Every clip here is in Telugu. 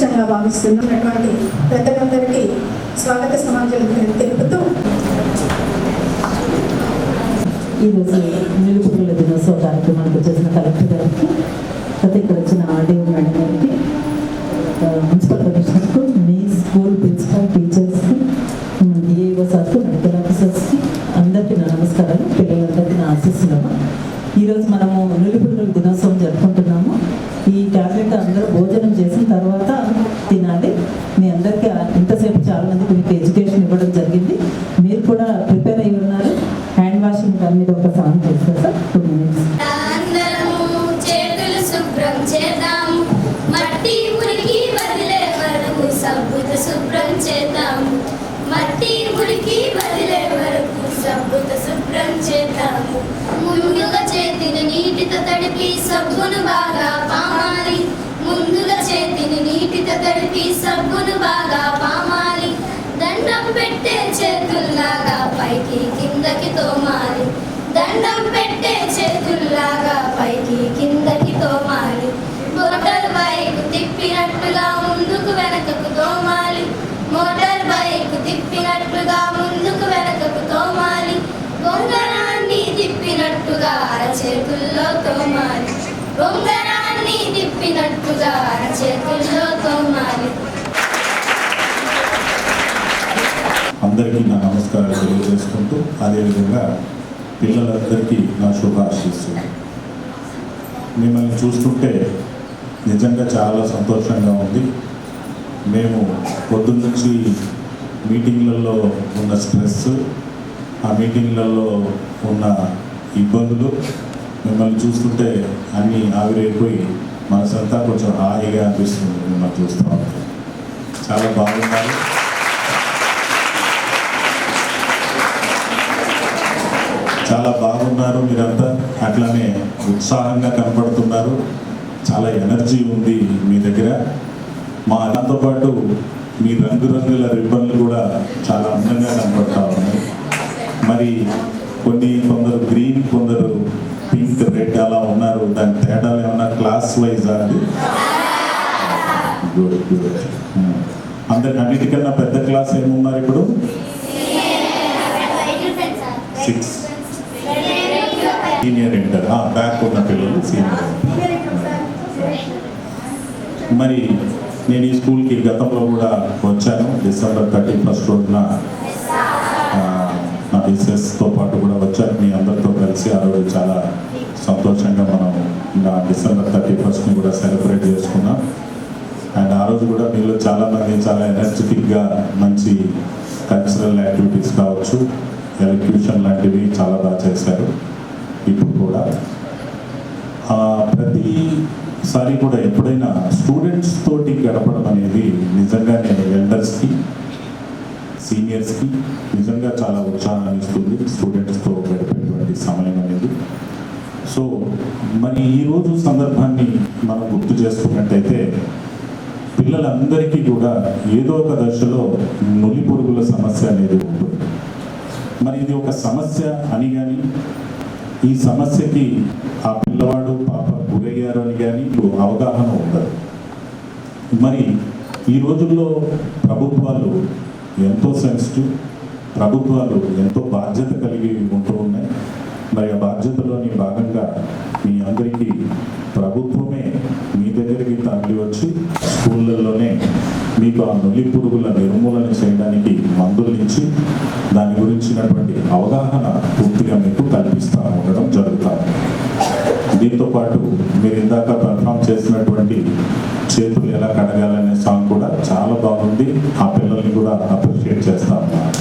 అదృష్టంగా భావిస్తున్నటువంటి పెద్దలందరికీ స్వాగత సమాజం తెలుపుతూ ఈరోజు నిలుపుకుల దినోత్సవ కార్యక్రమానికి వచ్చేసిన కలెక్టర్ గారికి గత ఇక్కడ వచ్చిన ఆర్డీఓ మేడం గారికి మున్సిపల్ కమిషనర్కు మీ స్కూల్ ప్రిన్సిపల్ టీచర్స్కి ఏఓ సార్కు మెడికల్ ఆఫీసర్స్కి అందరికీ నా నమస్కారాలు పిల్లలందరికీ నా ఆశిస్తున్నాము ఈరోజు మనము నిలుపుకుల దినోత్సవం జరుపుకుంటున్నాము. ఈ టాబ్లెట్ అందరూ భోజనం చేసిన తర్వాత తినాలి మీ అందరికీ ఇంతసేపు చాలా మందికి మీకు ఎడ్యుకేషన్ ఇవ్వడం జరిగింది మీరు కూడా ప్రిపేర్ అయి ఉన్నారు హ్యాండ్ వాషింగ్ దాని మీద ఒక సాంగ్ చేస్తారు సార్ టూ మినిట్స్ చేతులు శుభ్రం చేద్దాం. మట్టి మురికి వదిలే వరకు సబ్బుతో శుభ్రం చేద్దాం. మట్టి వదిలే వరకు సబ్బుతో శుభ్రం చేద్దాము ముందుగా చేతిని నీటితో తడిపి సబ్బును బాగా పామాలి. ముందుగా చేతిని నీటితో తడిపి సబ్బును బాగా పామాలి. దండం పెట్టే పైకి కిందకి తోమాలి. దండం పెట్టే చేతుల్లాగా పైకి కిందకి తోమాలి. మోటార్ బైక్ తిప్పినట్టుగా ముందుకు వెనకకు తోమాలి. మోటార్ బైక్ తిప్పినట్టుగా ముందుకు వెనకకు తోమాలి. బొంగరాన్ని తిప్పినట్టుగా అరచేతుల్లో తోమాలి. బొంగరాన్ని అందరికీ నా నమస్కారాలు తెలియజేసుకుంటూ అదేవిధంగా పిల్లలందరికీ నా శుభాశిస్తుంది మిమ్మల్ని చూస్తుంటే నిజంగా చాలా సంతోషంగా ఉంది. మేము పొద్దు నుంచి మీటింగ్లలో ఉన్న స్ట్రెస్ ఆ మీటింగ్లలో ఉన్న ఇబ్బందులు మిమ్మల్ని చూస్తుంటే అన్నీ ఆవిరైపోయి మనసంతా కొంచెం హాయిగా అనిపిస్తుంది మిమ్మల్ని చూస్తూ ఉంటే. చాలా బాగున్నారు. చాలా బాగున్నారు మీరంతా. అట్లానే ఉత్సాహంగా కనపడుతున్నారు. చాలా ఎనర్జీ ఉంది మీ దగ్గర. మా దాంతోపాటు మీ రంగురంగుల రిబ్బన్లు కూడా చాలా అందంగా కనపడతా ఉన్నాయి. మరి కొన్ని కొందరు గ్రీన్ కొందరు పింక్ రెడ్ అలా ఉన్నారు. దాని తేడాలు ఏమన్నా క్లాస్ వైజ్ అండి? గుడ్ అన్నిటికన్నా పెద్ద క్లాస్ ఏమున్నారు ఇప్పుడు? సిక్స్ సీనియర్ ఇంటర్ బ్యాక్ ఉన్న పిల్లలు సీనియర్ మరి నేను ఈ స్కూల్కి గతంలో కూడా వచ్చాను డిసెంబర్ థర్టీ ఫస్ట్ రోజున నా మిస్సెస్తో పాటు కూడా వచ్చాను. మీ అందరితో కలిసి ఆ రోజు చాలా సంతోషంగా మనం నా డిసెంబర్ థర్టీ ఫస్ట్ని కూడా సెలబ్రేట్ చేసుకున్నాం. అండ్ ఆ రోజు కూడా మీలో చాలా మంది చాలా ఎనర్జెటిక్గా మంచి కల్చరల్ యాక్టివిటీస్ కావచ్చు ఎలక్ట్యూషన్ లాంటివి చాలా బాగా చేశారు. ఇప్పుడు కూడా. ప్రతిసారి కూడా ఎప్పుడైనా స్టూడెంట్స్ తోటి గడపడం అనేది నిజంగా నేను ఎల్డర్స్కి సీనియర్స్కి నిజంగా చాలా ఉత్సాహాన్ని ఇస్తుంది స్టూడెంట్స్తో గడిపేటువంటి సమయం అనేది. సో మరి ఈరోజు సందర్భాన్ని మనం గుర్తు చేసుకున్నట్టయితే పిల్లలందరికీ కూడా ఏదో ఒక దశలో నులి పురుగుల సమస్య అనేది ఉంటుంది. మరి ఇది ఒక సమస్య అని కానీ ఈ సమస్యకి ఆ పిల్లవాడు పాప గురయ్యారు అని కానీ అవగాహన ఉండదు. మరి ఈ రోజుల్లో ప్రభుత్వాలు ఎంతో సెన్సిటివ్ ప్రభుత్వాలు ఎంతో బాధ్యత కలిగి ఉంటూ ఉన్నాయి. మరి ఆ బాధ్యతలోని భాగంగా మీ అందరికీ ప్రభుత్వమే మీ దగ్గరికి తరలి వచ్చి స్కూళ్ళల్లోనే మీకు ఆ నులి పురుగుల నిర్మూలన చేయడానికి మందులు ఇచ్చి దాని గురించినటువంటి అవగాహన పూర్తిగా మీకు కల్పిస్తూ ఉండడం జరుగుతుంది దీంతో పాటు మీరు ఇందాక పర్ఫామ్ చేసినటువంటి చేతులు ఎలా కడగాలనే సాంగ్ కూడా చాలా బాగుంది. ఆ పిల్లల్ని కూడా అప్రిషియేట్ చేస్తా ఉన్నాను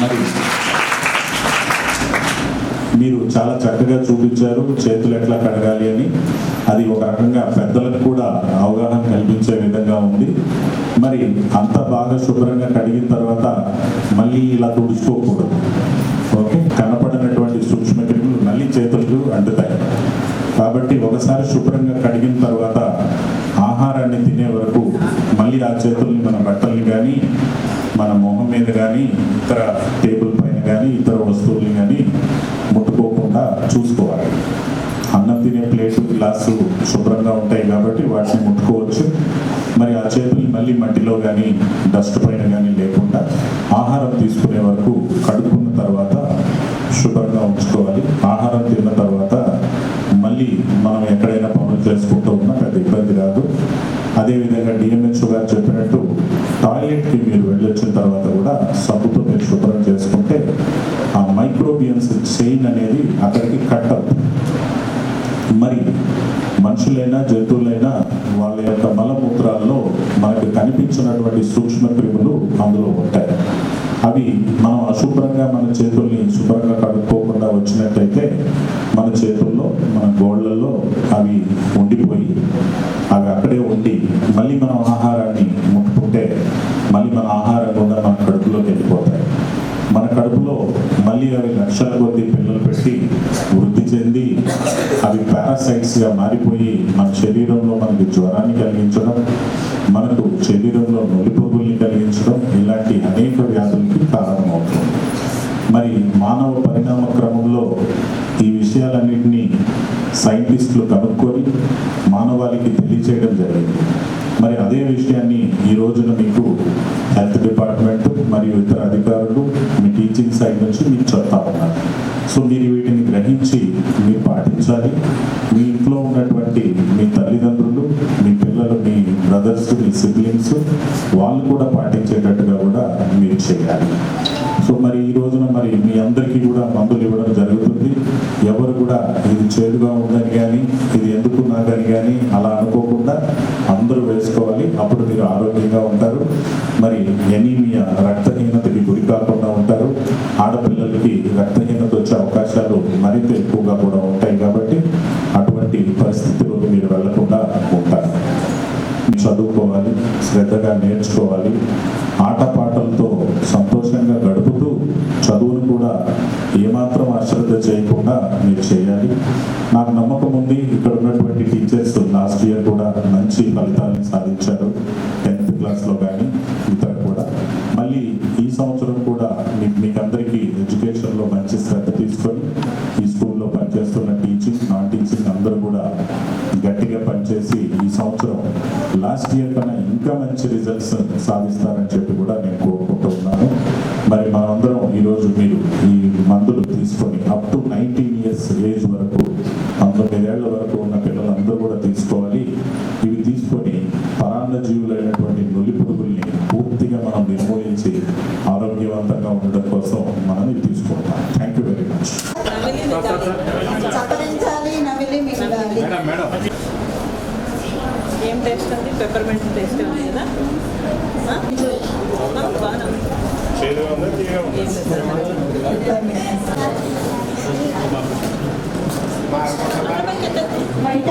మరి మీరు చాలా చక్కగా చూపించారు. చేతులు ఎట్లా కడగాలి అని. అది ఒక రకంగా పెద్దలకు కూడా అవగాహన కల్పించే విధంగా ఉంది. మరి అంత బాగా శుభ్రంగా కడిగిన తర్వాత మళ్ళీ ఇలా తుడుచుకోకూడదు. ఓకే? కనపడినటువంటి సూక్ష్మక్రిములు మళ్ళీ చేతులకు అంటుతాయి. కాబట్టి ఒకసారి శుభ్రంగా కడిగిన తర్వాత ఆహారాన్ని తినే వరకు మళ్ళీ ఆ చేతుల్ని మన బట్టల్ని కానీ మన మొహం మీద కానీ ఇతర టేబుల్ పైన కానీ ఇతర వస్తువులు గ్లాసు శుభ్రంగా ఉంటాయి కాబట్టి వాటిని ముట్టుకోవచ్చు. మరి ఆ చేతులు మళ్ళీ మట్టిలో కానీ డస్ట్ పైన కానీ లేకుండా ఆహారం తీసుకునే వరకు కడుక్కున్న తర్వాత శుభ్రంగా ఉంచుకోవాలి. ఆహారం తిన్న తర్వాత మళ్ళీ మనం ఎక్కడైనా పనులు చేసుకుంటూ ఉన్నా పెద్ద ఇబ్బంది రాదు. అదేవిధంగా డిఎంహెచ్ఓ గారు చెప్పినట్టు టాయిలెట్కి మీరు వెళ్ళొచ్చిన తర్వాత కూడా సబ్బుతో మీరు శుభ్రం చేసుకుంటే ఆ మైక్రోబియన్స్ చైన్ అనేది అక్కడికి కట్ అవుతుంది. మరి మనుషులైనా జంతువులైనా వాళ్ళ యొక్క మలమూత్రాల్లో మనకు కనిపించినటువంటి సూక్ష్మ క్రిములు అందులో ఉంటాయి. అవి మనం అశుభ్రంగా మన చేతుల్ని శుభ్రంగా కడుక్కోకుండా వచ్చినట్టయితే మన చేతుల్లో మన గోళ్ళలో అవి ఉండిపోయి అవి అక్కడే ఉండి మళ్ళీ మనం ఆహారాన్ని ముట్టుకుంటే మళ్ళీ మన ఆహారం కూడా మన కడుపులోకి వెళ్ళిపోతాయి. మన కడుపులో మళ్ళీ అవి లక్షల కొద్ది పిల్లలు పెట్టి వృద్ధి చెంది అవి పారాసైట్స్గా మారిపోయి మన శరీరంలో మనకి జ్వరాన్ని కలిగించడం మనకు శరీరంలో నొలిపొగుల్ని కలిగించడం ఇలాంటి అనేక వ్యాధులకి కారణమవుతుంది. మరి మానవ పరిణామ క్రమంలో ఈ విషయాలన్నింటినీ సైంటిస్టులు కనుక్కొని మానవాళికి తెలియచేయడం జరిగింది. మరి అదే విషయాన్ని ఈ రోజున మీకు హెల్త్ డిపార్ట్మెంట్ మరియు ఇతర అధికారులు మీ టీచింగ్ సైడ్ నుంచి మీకు చెప్తా ఉన్నారు. సో మీరు వీటిని గ్రహించి మీరు పాటించాలి. మీ ఇంట్లో ఉన్నటువంటి మీ తల్లిదండ్రులు మీ పిల్లలు మీ బ్రదర్స్ మీ సిబ్లింగ్స్ వాళ్ళు కూడా పాటించేటట్టుగా కూడా మీరు చేయాలి. సో మరి ఈ రోజున మరి మీ అందరికీ కూడా మందులు ఇవ్వడం జరుగుతుంది. ఎవరు కూడా ఇది చేదుగా ఉందని కానీ ఇది ఎందుకు నాకని కానీ అలా అనుకోకుండా అందరూ వేసుకోవాలి. అప్పుడు మీరు ఆరోగ్యంగా ఉంటారు. మరి ఎనీమియా రక్తహీనతకి గురి కాకుండా ఉంటారు. ఆడపిల్లలకి రక్తహీనత వచ్చే అవకాశాలు మరింత ఎక్కువగా కూడా ఉంటాయి కాబట్టి అటువంటి పరిస్థితుల్లో మీరు వెళ్ళకుండా ఉంటారు. చదువుకోవాలి శ్రద్ధగా నేర్చుకోవాలి. ఆటపాటలతో చదువును కూడా ఏమాత్రం అశ్రద్ధ చేయకుండా మీరు చేయాలి. నాకు నమ్మకం ఉంది ఇక్కడ ఉన్నటువంటి టీచర్స్ లాస్ట్ ఇయర్ కూడా మంచి ఫలితాలను సాధించారు టెన్త్ క్లాస్లో కానీ ఇతర కూడా. మళ్ళీ ఈ సంవత్సరం కూడా మీకు మీకు అందరికీ ఎడ్యుకేషన్లో మంచి శ్రద్ధ తీసుకొని ఈ స్కూల్లో పనిచేస్తున్న టీచింగ్ నాన్ టీచింగ్ అందరూ కూడా గట్టిగా పనిచేసి ఈ సంవత్సరం లాస్ట్ ఇయర్ కన్నా ఇంకా మంచి రిజల్ట్స్ సాధిస్తారని మింగాలి ఏం టేస్ట్ ఉంది పెప్పర్మెంట్ టేస్ట్ ఉంది కదా. బయట